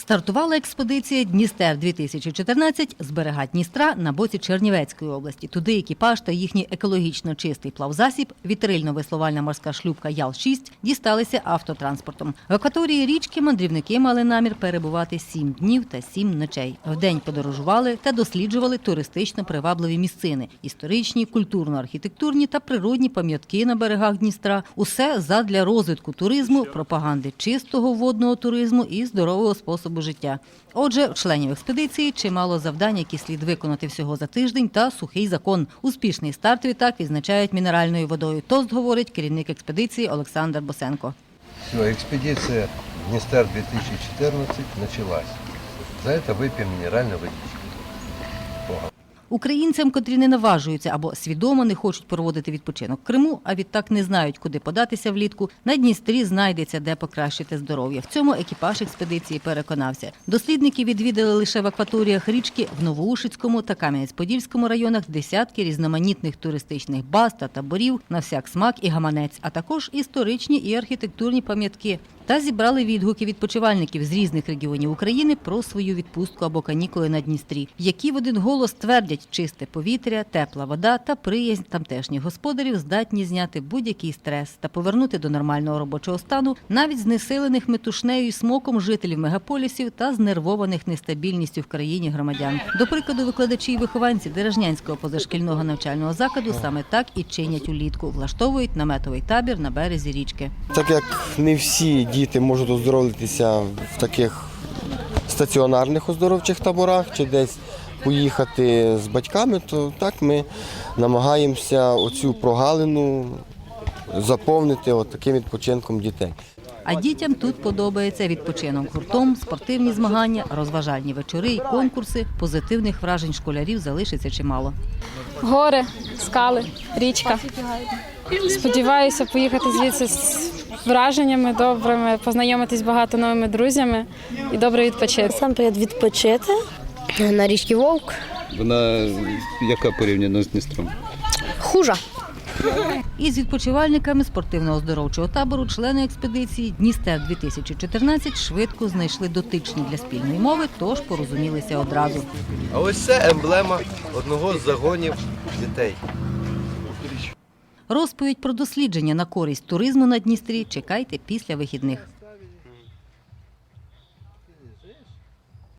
Стартувала експедиція Дністер 2014 з берега Дністра на боці Чернівецької області. Туди екіпаж та їхній екологічно чистий плавзасіб, вітрильно-веслувальна морська шлюпка Ял-6 дісталися автотранспортом. В акваторії річки мандрівники мали намір перебувати сім днів та сім ночей. Вдень подорожували та досліджували туристично привабливі місцини – історичні, культурно-архітектурні та природні пам'ятки на берегах Дністра. Усе задля розвитку туризму, пропаганди чистого водного туризму і здорового способу життя. Отже, в членів експедиції чимало завдань, які слід виконати всього за тиждень, та сухий закон. Успішний старт відтак відзначають мінеральною водою. Тост говорить керівник експедиції Олександр Босенко. Все, экспедиция Днестр 2014 началась. За это выпьем минеральной водички. Українцям, котрі не наважуються або свідомо не хочуть проводити відпочинок в Криму, а відтак не знають, куди податися влітку, на Дністрі знайдеться де покращити здоров'я. В цьому екіпаж експедиції переконався. Дослідники відвідали лише в акваторіях річки в Новоушицькому та Кам'янець-Подільському районах десятки різноманітних туристичних баз та таборів на всяк смак і гаманець, а також історичні і архітектурні пам'ятки. Та зібрали відгуки відпочивальників з різних регіонів України про свою відпустку або канікули на Дністрі, які в один голос твердять, чисте повітря, тепла вода та приязнь тамтешніх господарів здатні зняти будь-який стрес та повернути до нормального робочого стану навіть знесилених метушнею і смоком жителів мегаполісів та знервованих нестабільністю в країні громадян. До прикладу, викладачі і вихованці Дережнянського позашкільного навчального закладу саме так і чинять улітку, влаштовують наметовий табір на березі річки. Так як не всі діти можуть оздоровитися в таких стаціонарних оздоровчих таборах чи десь поїхати з батьками, то так ми намагаємося оцю прогалину заповнити от таким відпочинком дітей. А дітям тут подобається відпочинок гуртом, спортивні змагання, розважальні вечори і конкурси. Позитивних вражень школярів залишиться чимало. Гори, скали, річка. Сподіваюся поїхати звідси з враженнями добрими, познайомитись багато новими друзями і добре відпочити. Насамперед відпочити на річці Вовк. Вона яка порівняно з Дністром? Хужа. Із відпочивальниками спортивно-оздоровчого табору члени експедиції Дністер 2014 швидко знайшли дотичні для спільної мови, тож порозумілися одразу. А ось це емблема одного з загонів дітей. Розповідь про дослідження на користь туризму на Дністрі чекайте після вихідних.